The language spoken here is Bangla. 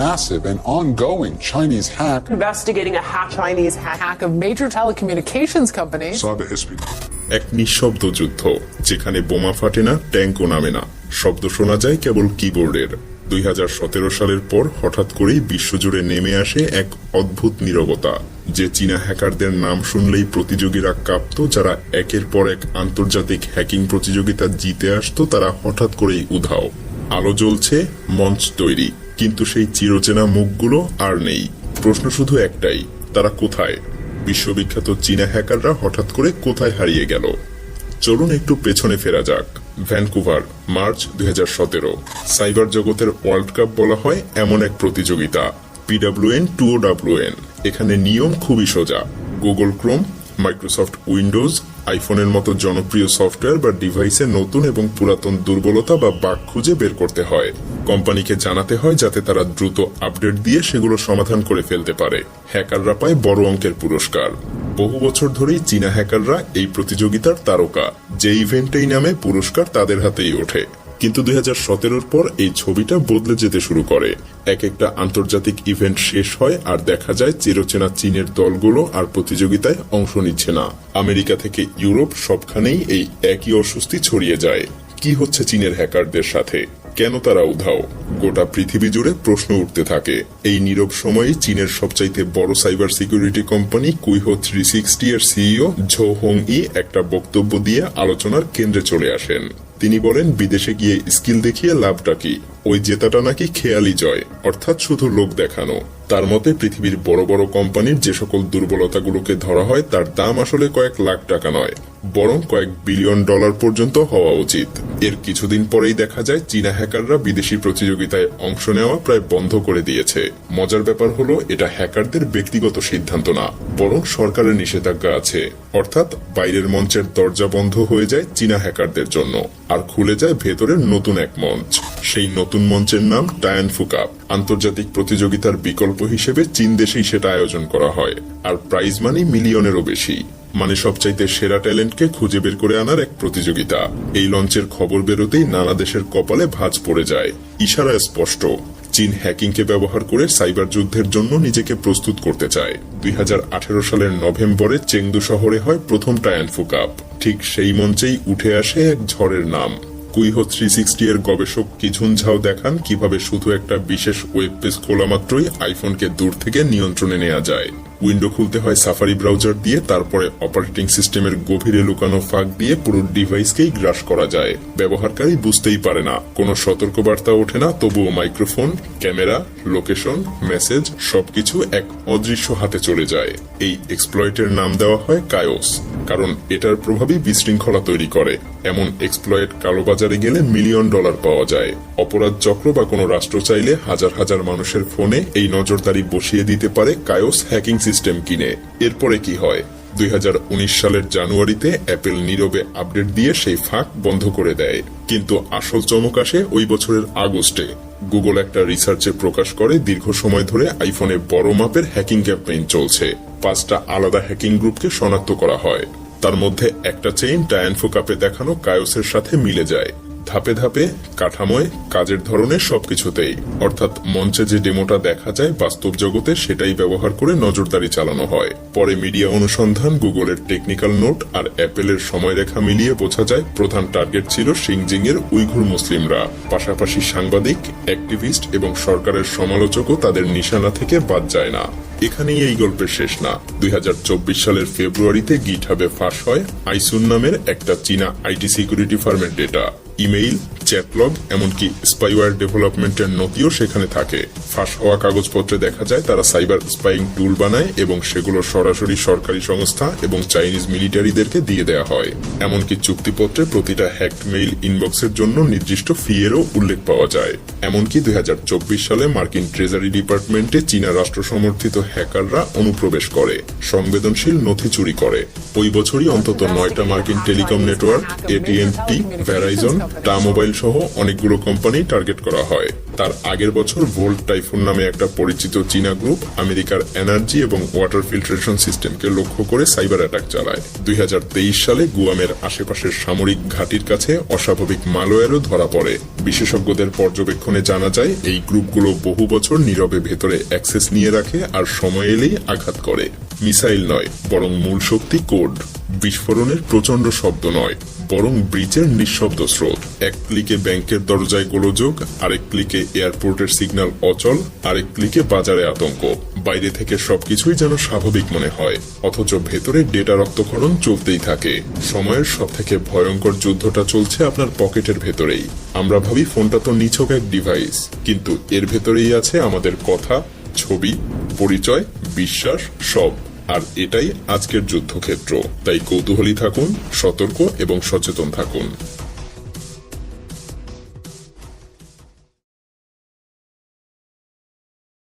massive and ongoing Chinese hack investigating a hack Chinese hack. hack of major telecommunications companies. cyber espionage. এক নিঃশব্দ যুদ্ধ যেখানে বোমা ফাটে না ট্যাঙ্কও নামে না শব্দ শোনা যায় কেবল কিবোর্ডের দুই হাজার সতেরো সালের পর হঠাৎ করেই বিশ্বজুড়ে নেমে আসে এক অদ্ভুত নীরবতা যে চীনা হ্যাকারদের নাম শুনলেই প্রতিযোগীরা কাঁপত যারা একের পর এক আন্তর্জাতিক হ্যাকিং প্রতিযোগিতা জিতে আসতো তারা হঠাৎ করেই উধাও আলো জ্বলছে মঞ্চ তৈরি কিন্তু সেই চিরচেনা মুখগুলো আর নেই। প্রশ্ন শুধু একটাই, তারা কোথায়? বিশ্ববিখ্যাত চীনা হ্যাকাররা হঠাৎ করে কোথায় হারিয়ে গেল? চলুন একটু পেছনে ফেরা যাক। ভ্যানকুভার, মার্চ দুই হাজার সতেরো। সাইবার জগতের ওয়ার্ল্ড কাপ বলা হয় এমন এক প্রতিযোগিতা পিডাব্লিউএন টু ডাব্লিউএন এখানে নিয়ম খুবই সোজা। গুগল ক্রোম মাইক্রোসফট উইন্ডোজ আইফোনের মতো জনপ্রিয় সফটওয়্যার বা ডিভাইসে নতুন এবং পুরাতন দুর্বলতা বা বাগ খুঁজে বের করতে হয়। কোম্পানিকে জানাতে হয় যাতে তারা দ্রুত আপডেট দিয়ে সেগুলো সমাধান করে ফেলতে পারে। হ্যাকাররা পায় বড় অঙ্কের পুরস্কার। বহু বছর ধরেই চীনা হ্যাকাররা এই প্রতিযোগিতার তারকা, যে ইভেন্টেই নামে পুরস্কার তাদের হাতেই ওঠে। কিন্তু দুই হাজার পর এই ছবিটা বদলে যেতে শুরু করে। এক একটা আন্তর্জাতিক ইভেন্ট শেষ হয় আর দেখা যায় চিরচেনা চীনের দলগুলো আর প্রতিযোগিতায় অংশ নিচ্ছে না। আমেরিকা থেকে ইউরোপ সবখানেই এই একই অস্বস্তি ছড়িয়ে যায়। কি হচ্ছে চীনের হ্যাকারদের সাথে? কেন তারা উধাও? গোটা পৃথিবী জুড়ে প্রশ্ন উঠতে থাকে। এই নীরব সময়ে চীনের সবচাইতে বড় cyber security company Qihoo three sixty এর সিইও ঝো হোং ই একটা বক্তব্য দিয়ে আলোচনার কেন্দ্রে চলে আসেন। তিনি বলেন, বিদেশে গিয়ে স্কিল দেখিয়ে লাভটা কি? ওই জেতাটা নাকি খেয়ালি জয়, অর্থাৎ শুধু লোক দেখানো। তার মতে, পৃথিবীর বড় বড় কোম্পানির যে সকল দুর্বলতাগুলোকে ধরা হয়, তার দাম আসলে কয়েক লাখ টাকা নয়, বরং কয়েক বিলিয়ন ডলার পর্যন্ত হওয়া উচিত। এর কিছুদিন পরেই দেখা যায়, চীনা হ্যাকাররা বিদেশি প্রতিযোগিতায় অংশ নেওয়া প্রায় বন্ধ করে দিয়েছে। মজার ব্যাপার হলো, এটা হ্যাকারদের ব্যক্তিগত সিদ্ধান্ত না, বরং সরকারের নিষেধাজ্ঞা আছে। অর্থাৎ, বাইরের মঞ্চের দরজা বন্ধ হয়ে যায় চীনা হ্যাকারদের জন্য। আর খুলে যায় ভেতরের নতুন এক মঞ্চ। সেই নতুন মঞ্চের নাম টায়ান ফুকাপ আন্তর্জাতিক প্রতিযোগিতার বিকল্প হিসেবে চীন দেশেই সেটা আয়োজন করা হয়, আর প্রাইজ মানি মিলিয়নেরও বেশি। মানে সবচাইতে সেরা ট্যালেন্টকে খুঁজে বের করে আনার এক প্রতিযোগিতা। এই লঞ্চের খবর বেরোতেই নানা দেশের কপালে ভাঁজ পড়ে যায়। ইশারা স্পষ্ট। চীন হ্যাকিংকে ব্যবহার করে সাইবার যুদ্ধের জন্য নিজেকে প্রস্তুত করতে চায়। দুই হাজার আঠেরো সালের নভেম্বরে চেংদু শহরে হয় প্রথম টায়ান কাপ ঠিক সেই মঞ্চেই উঠে আসে এক ঝড়ের নাম। কুইহো থ্রি সিক্সটি এর গবেষক কিঝুন ঝাও দেখান কীভাবে শুধু একটা বিশেষ ওয়েব পেজ খোলা মাত্রই আইফোনকে দূর থেকে নিয়ন্ত্রণে নেওয়া যায়। উইন্ডো খুলতে হয় সাফারি ব্রাউজার দিয়ে, তারপরে অপারেটিং সিস্টেমের গভীরে লুকানো ফাঁক দিয়ে পুরো ডিভাইসকেই গ্রাস করা যায়। ব্যবহারকারী বুঝতেই পারে না, কোনো সতর্কবার্তা ওঠে না, তবুও মাইক্রোফোন, ক্যামেরা, লোকেশন, মেসেজ, সবকিছু এক অদৃশ্য হাতে চলে যায়। এই এক্সপ্লয়েটের নাম দেওয়া হয় কায়োস, কারণ এটার প্রভাবই বিশৃঙ্খলা তৈরি করে। এমন এক্সপ্লয়েট কালোবাজারে গেলে মিলিয়ন ডলার পাওয়া যায়। অপরাধ চক্র বা কোনো রাষ্ট্র চাইলে হাজার হাজার মানুষের ফোনে এই নজরদারি বসিয়ে দিতে পারে কায়োস হ্যাকিং সিস্টেম কিনে। এরপরে কি হয়? দুই হাজার উনিশ সালের জানুয়ারিতে অ্যাপেল নীরবে আপডেট দিয়ে সেই ফাঁক বন্ধ করে দেয়। কিন্তু আসল চমক আসে ওই বছরের আগস্টে। গুগল একটা রিসার্চে প্রকাশ করে দীর্ঘ সময় ধরে আইফোনে বড় মাপের হ্যাকিং ক্যাম্পেইন চলছে। পাঁচটা আলাদা হ্যাকিং গ্রুপকে শনাক্ত করা হয়। তার মধ্যে একটা চেইন টায়ানফো কাপে দেখানো কায়োসের সাথে মিলে যায়। ধাপে ধাপে কাঠামোয়, কাজের ধরনে সবকিছুতেই। অর্থাৎ মঞ্চে যে ডেমোটা দেখা যায় বাস্তব জগতে সেটাই ব্যবহার করে নজরদারি চালানো হয়। পরে মিডিয়া অনুসন্ধান, গুগলের টেকনিক্যাল নোট আর অ্যাপেলের সময়রেখা মিলিয়ে বোঝা যায় প্রধান টার্গেট ছিল সিংজিং এর উইঘুর মুসলিমরা। পাশাপাশি সাংবাদিক, অ্যাক্টিভিস্ট এবং সরকারের সমালোচকও তাদের নিশানা থেকে বাদ যায় না। এখানেই এই গল্পের শেষ না। দুই হাজার চব্বিশ সালের ফেব্রুয়ারিতে গিট হাবে ফাঁস হয় আইসুন নামের একটা চীনা আইটি সিকিউরিটি ফার্মের ডেটা। email. চ্যাটলগ এমনকি স্পাইওয়ার ডেভেলপমেন্টের নথিও সেখানে থাকে। ফাঁস হওয়া কাগজপত্রে দেখা যায়, তারা সাইবার স্পাইং টুল বানায় এবং সেগুলো সরাসরি সরকারি সংস্থা এবং চাইনিজ মিলিটারিদেরকে দিয়ে দেওয়া হয়। এমনকি চুক্তিপত্রে প্রতিটা হ্যাকড মেইল ইনবক্সের জন্য নির্দিষ্ট ফি এরও উল্লেখ পাওয়া যায়। এমনকি দুই সালে মার্কিন ট্রেজারি ডিপার্টমেন্টে চীনা রাষ্ট্র সমর্থিত হ্যাকাররা অনুপ্রবেশ করে, সংবেদনশীল নথি চুরি করে। ওই বছরই অন্তত নয়টা মার্কিন টেলিকম নেটওয়ার্ক এটিএনটি ভ্যারাইজন টা মোবাইল সহ অনেকগুলো কোম্পানি টার্গেট করা হয়। তার আগের বছর ভোল্ট টাইফুন নামে একটা পরিচিত চীনা গ্রুপ আমেরিকার এনার্জি এবং ওয়াটার ফিল্ট্রেশন সিস্টেমকে লক্ষ্য করে সাইবার অ্যাটাক চালায়। দুই হাজার তেইশ সালে গুয়ামের আশেপাশের সামরিক ঘাঁটির কাছে অস্বাভাবিক মালওয়্যারও ধরা পড়ে। বিশেষজ্ঞদের পর্যবেক্ষণে জানা যায়, এই গ্রুপগুলো বহু বছর নীরবে ভেতরে অ্যাক্সেস নিয়ে রাখে আর সময় এলেই আঘাত করে। মিসাইল নয়, বরং মূল শক্তি কোড। বিস্ফোরণের প্রচণ্ড শব্দ নয়, বরং ব্রিজের নিঃশব্দ স্রোত। এক ক্লিকে ব্যাংকের দরজায় গোলযোগ, আরেক ক্লিকে এয়ারপোর্টের সিগন্যাল অচল, আরেক ক্লিকে বাজারে আতঙ্ক। বাইরে থেকে সবকিছুই যেন স্বাভাবিক মনে হয়, অথচ ভেতরে ডেটা রক্তক্ষরণ চলতেই থাকে। সময়ের সব থেকে ভয়ঙ্কর যুদ্ধটা চলছে আপনার পকেটের ভেতরেই। আমরা ভাবি ফোনটা তো নিছক এক ডিভাইস কিন্তু এর ভেতরেই আছে আমাদের কথা, ছবি, পরিচয়, বিশ্বাস, সব। আর এটাই আজকের যুদ্ধক্ষেত্র। তাই কৌতূহলী থাকুন সতর্ক এবং সচেতন থাকুন।